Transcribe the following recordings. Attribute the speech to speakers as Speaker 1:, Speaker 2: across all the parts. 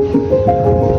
Speaker 1: Thank you.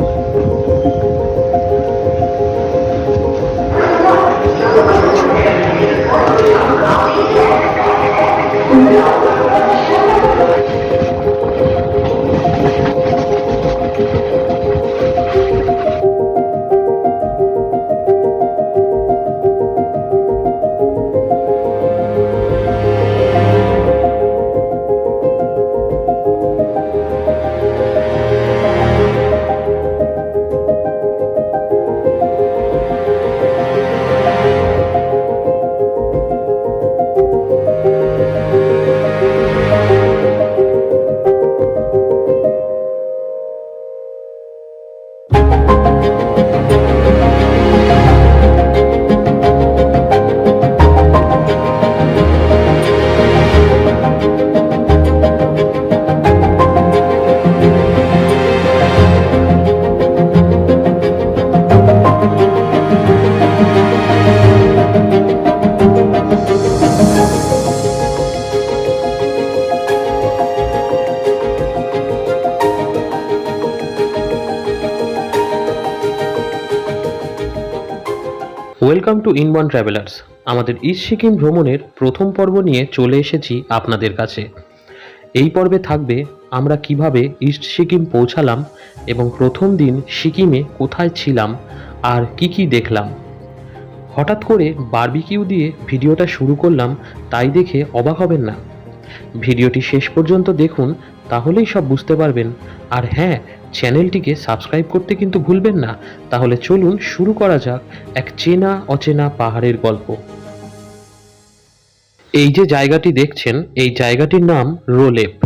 Speaker 1: Welcome to in one travellers আমাদের east Sikkim ভ্রমণের প্রথম পর্ব নিয়ে চলে এসেছি আপনাদের কাছে। এই পর্বে থাকবে আমরা কীভাবে ইস্ট সিকিম পৌঁছালাম এবং প্রথম দিন সিকিমে কোথায় ছিলাম আর কি কি দেখলাম। হঠাৎ করে বারবিকিউ দিয়ে ভিডিওটা শুরু করলাম, তাই দেখে অবাক হবেন না। ভিডিওটি শেষ পর্যন্ত দেখুন, তাহলেই সব বুঝতে পারবেন। আর হ্যাঁ চ্যানেলটিকে সাবস্ক্রাইব করতে কিন্তু ভুলবেন না। তাহলে চলুন শুরু করা যাক এক চেনা অচেনা পাহাড়ের গল্প। এই যে জায়গাটি দেখছেন, এই জায়গাটির নাম রোলেপ।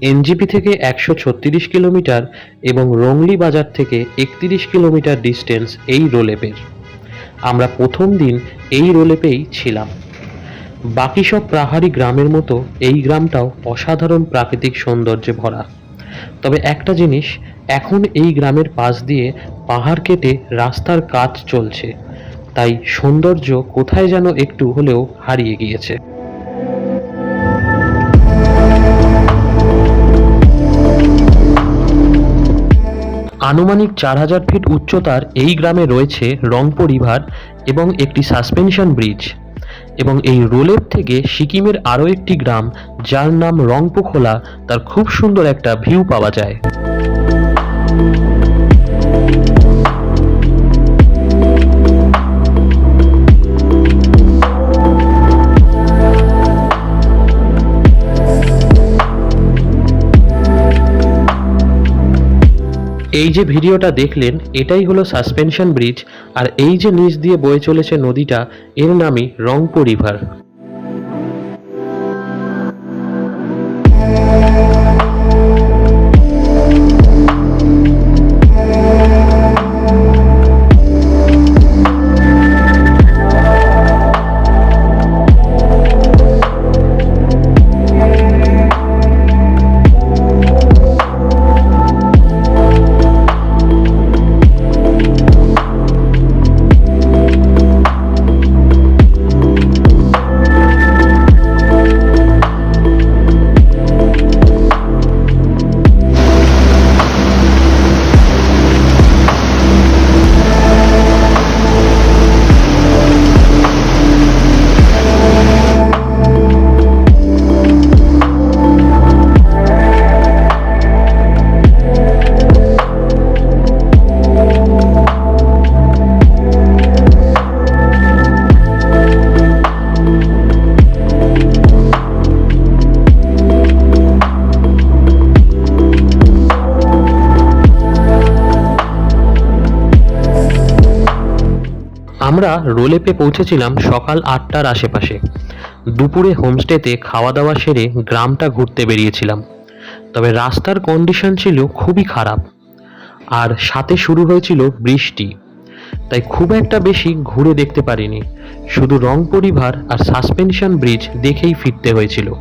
Speaker 1: এনজিপি থেকে একশো ছত্রিশ কিলোমিটার এবং রংলি বাজার থেকে একত্রিশ কিলোমিটার ডিস্টেন্স এই রোলেপের। আমরা প্রথম দিন এই রোলেপেই ছিলাম। বাকি সব পাহাড়ি গ্রামের মতো এই গ্রামটাও অসাধারণ প্রাকৃতিক সৌন্দর্যে ভরা। তবে একটা জিনিস, এখন এই গ্রামের পাশ দিয়ে পাহাড় কেটে রাস্তার কাজ চলছে। তাই সৌন্দর্য কোথায় যেন একটু হলেও হারিয়ে গিয়েছে। আনুমানিক চার হাজার ফিট উচ্চতার এই গ্রামে রয়েছে রংপো রিভার এবং একটি সাসপেনশন ব্রিজ। এবং এই রোলেপ থেকে সিকিমের আরও একটি গ্রাম, যার নাম রংপো খোলা তার খুব সুন্দর একটা ভিউ পাওয়া যায়। এই যে ভিডিওটা দেখলেন, এটাই হলো সাসপেনশন ব্রিজ, আর এই যে নিচ দিয়ে বয়ে চলেছে নদীটা, এর নামই রংপো রিভার। আমরা রোলেপে পৌঁছেছিলাম সকাল আটটার আশেপাশে। দুপুরে হোমস্টেতে খাওয়া দাওয়া সেরে গ্রামটা ঘুরতে বেরিয়েছিলাম। তবে রাস্তার কন্ডিশন ছিল খুবই খারাপ। আর সাথে শুরু হয়েছিল বৃষ্টি। তাই খুব একটা বেশি ঘুরে দেখতে পারিনি। শুধু রং পরিবার আর সাসপেনশন ব্রিজ দেখেই ফিরতে হয়েছিল।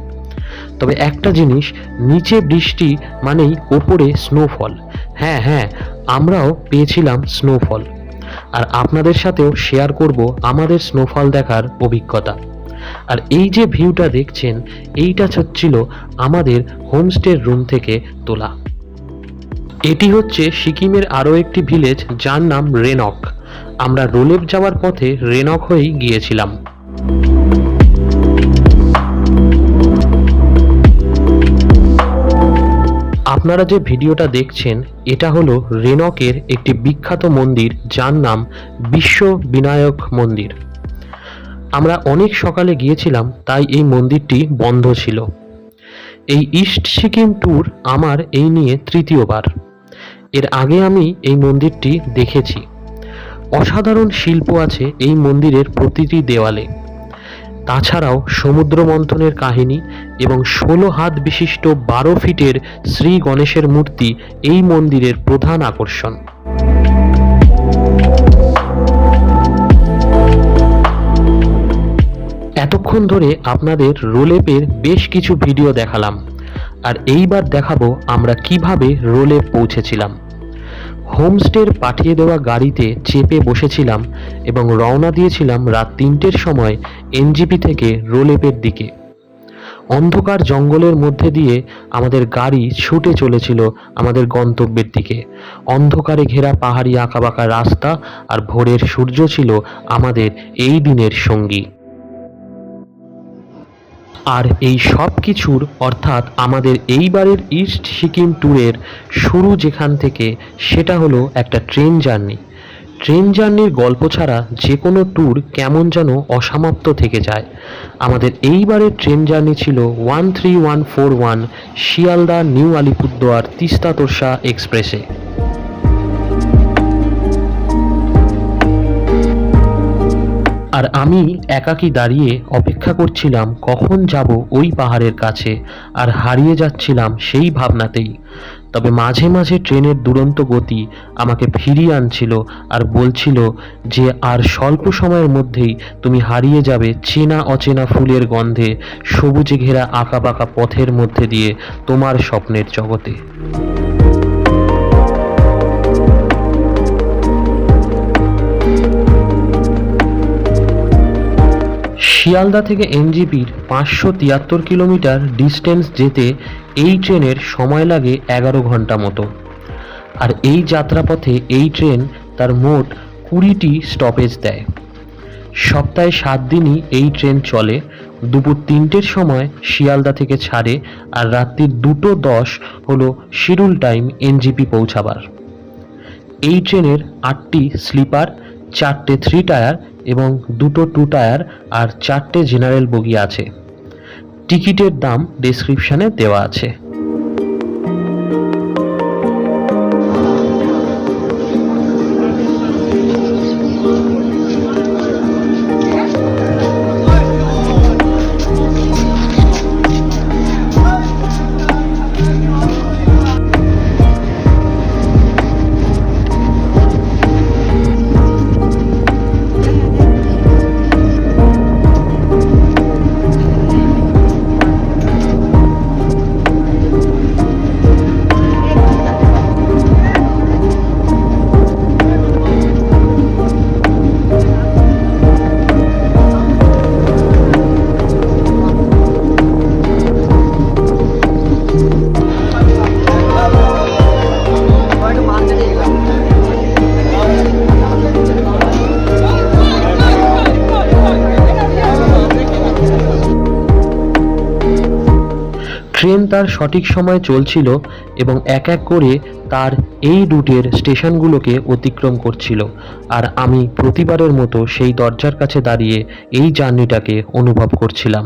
Speaker 1: তবে একটা জিনিস, নিচে বৃষ্টি মানেই ওপরে স্নোফল হ্যাঁ হ্যাঁ আমরাও পেয়েছিলাম স্নোফল আর আপনাদের সাথেও শেয়ার করব আমাদের স্নোফল দেখার অভিজ্ঞতা। আর এই যে ভিউটা দেখছেন, এইটা হচ্ছিল আমাদের হোমস্টের রুম থেকে তোলা। এটি হচ্ছে সিকিমের আরও একটি ভিলেজ যার নাম রেনক। আমরা রোলেপ যাওয়ার পথে রেনক হয়েই গিয়েছিলাম। আপনারা যে ভিডিওটা দেখছেন, এটা হলো রেনকের একটি বিখ্যাত মন্দির, যার নাম বিশ্ব বিনায়ক মন্দির। আমরা অনেক সকালে গিয়েছিলাম, তাই এই মন্দিরটি বন্ধ ছিল। এই ইস্ট সিকিম ট্যুর আমার এই নিয়ে তৃতীয়বার। এর আগে আমি এই মন্দিরটি দেখেছি। অসাধারণ শিল্প আছে এই মন্দিরের প্রতিটি দেওয়ালে। তাছাড়াও সমুদ্র মন্থনের কাহিনী এবং ষোলো হাত বিশিষ্ট বারো ফিটের শ্রী গণেশের মূর্তি এই মন্দিরের প্রধান আকর্ষণ। এতক্ষণ ধরে আপনাদের রোলেপের বেশ কিছু ভিডিও দেখালাম। আর এইবার দেখাবো আমরা কীভাবে রোলেপ পৌঁছেছিলাম। হোমস্টের পাঠিয়ে দেওয়া গাড়িতে চেপে বসেছিলাম এবং রওনা দিয়েছিলাম রাত তিনটের সময় এনজিপি থেকে রোলেপের দিকে। অন্ধকার জঙ্গলের মধ্যে দিয়ে আমাদের গাড়ি ছুটে চলেছিল আমাদের গন্তব্যের দিকে। অন্ধকারে ঘেরা পাহাড়ি আঁকাবাঁকা রাস্তা আর ভোরের সূর্য ছিল আমাদের এই দিনের সঙ্গী। আর এই সব কিছুর অর্থাৎ আমাদের এইবারের ইস্ট সিকিম ট্যুরের শুরু যেখান থেকে, সেটা হলো একটা ট্রেন জার্নি ট্রেন জার্নির গল্প ছাড়া যে কোনো ট্যুর কেমন যেন অসমাপ্ত থেকে যায়। আমাদের এইবারের ট্রেন জার্নি ছিল one three one four one Sealdah new Alipurduar Teesta Torsa এক্সপ্রেসে। আর আমি একাকী দাঁড়িয়ে অপেক্ষা করছিলাম, কখন যাব ওই পাহাড়ের কাছে, আর হারিয়ে যাচ্ছিলাম সেই ভাবনাতেই। তবে মাঝে মাঝে ট্রেনের দুরন্ত গতি আমাকে ফিরিয়ে আনছিল আর বলছিল যে, আর স্বল্প সময়ের মধ্যেই তুমি হারিয়ে যাবে চেনা অচেনা ফুলের গন্ধে, সবুজে ঘেরা আঁকাবাঁকা পথের মধ্যে দিয়ে তোমার স্বপ্নের জগতে। শিয়ালদা থেকে এনজিপির পাঁচশো তিয়াত্তর কিলোমিটার ডিস্টেন্স যেতে এই ট্রেনের সময় লাগে এগারো ঘণ্টা মতো। আর এই যাত্রাপথে এই ট্রেন তার মোট কুড়িটি স্টপেজ দেয়। সপ্তাহে সাত দিনই এই ট্রেন চলে, দুপুর তিনটের সময় শিয়ালদা থেকে ছাড়ে আর রাত্রির দুটো দশ হলো শিডিউল টাইম এনজিপি পৌঁছাবার। এই ট্রেনের আটটি স্লিপার, চারটে থ্রি টায়ার এবং দুটো টু টায়ার আর চারটে জেনারেল বগি আছে। টিকিটের দাম ডিসক্রিপশানে দেওয়া আছে। তার সঠিক সময় চলছিল এবং এক এক করে তার এই রুটের স্টেশনগুলোকে অতিক্রম করছিল। আর আমি প্রতিবারের মতো সেই দরজার কাছে দাঁড়িয়ে এই জার্নিটাকে অনুভব করছিলাম।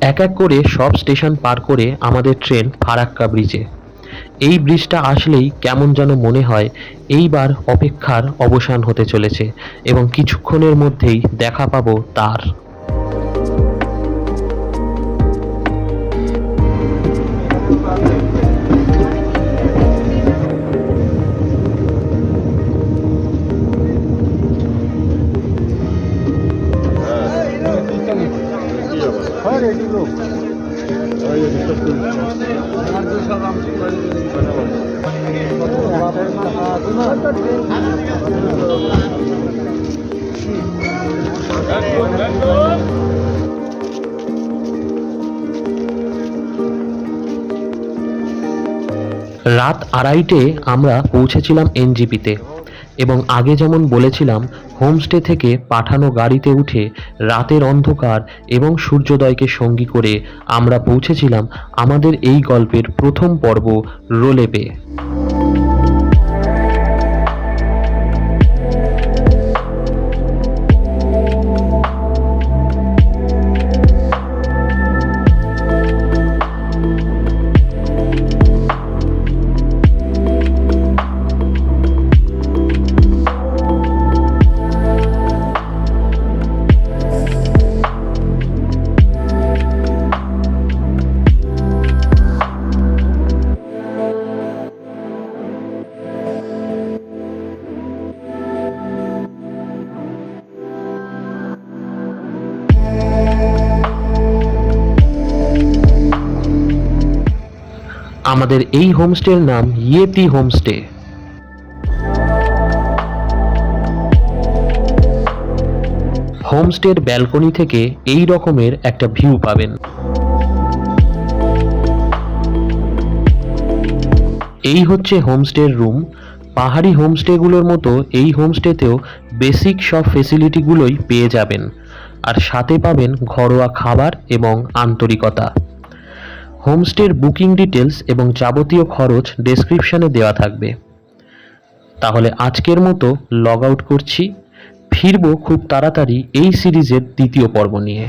Speaker 1: এক এক করে সব স্টেশন পার করে আমাদের ট্রেন ফারাক্কা ব্রিজে। এই ব্রিজটা আসলেই কেমন যেন মনে হয় এইবার অপেক্ষার অবসান হতে চলেছে এবং কিছুক্ষণের মধ্যেই দেখা পাবো তার। রাত আড়াইটে আমরা পৌঁছেছিলাম এনজিপিতে এবং আগে যেমন বলেছিলাম, হোমস্টে থেকে পাঠানো গাড়িতে উঠে রাতের অন্ধকার এবং সূর্যোদয়কে সঙ্গী করে আমরা পৌঁছেছিলাম আমাদের এই গল্পের প্রথম পর্ব রোলেপে। আমাদের এই হোমস্টের নাম ইয়েতি হোমস্টে। হোমস্টের ব্যালকনি থেকে এই রকমের একটা ভিউ পাবেন। এই হচ্ছে হোমস্টের রুম। পাহাড়ি হোমস্টেগুলোর মতো এই হোমস্টেতেও বেসিক সব ফেসিলিটিগুলোই পেয়ে যাবেন। আর সাথে পাবেন ঘরোয়া খাবার এবং আন্তরিকতা। হোমস্টের বুকিং ডিটেলস এবং যাবতীয় খরচ ডেসক্রিপশানে দেওয়া থাকবে। তাহলে আজকের মতো লগ আউট করছি। ফিরব খুব তাড়াতাড়ি এই সিরিজের দ্বিতীয় পর্ব নিয়ে।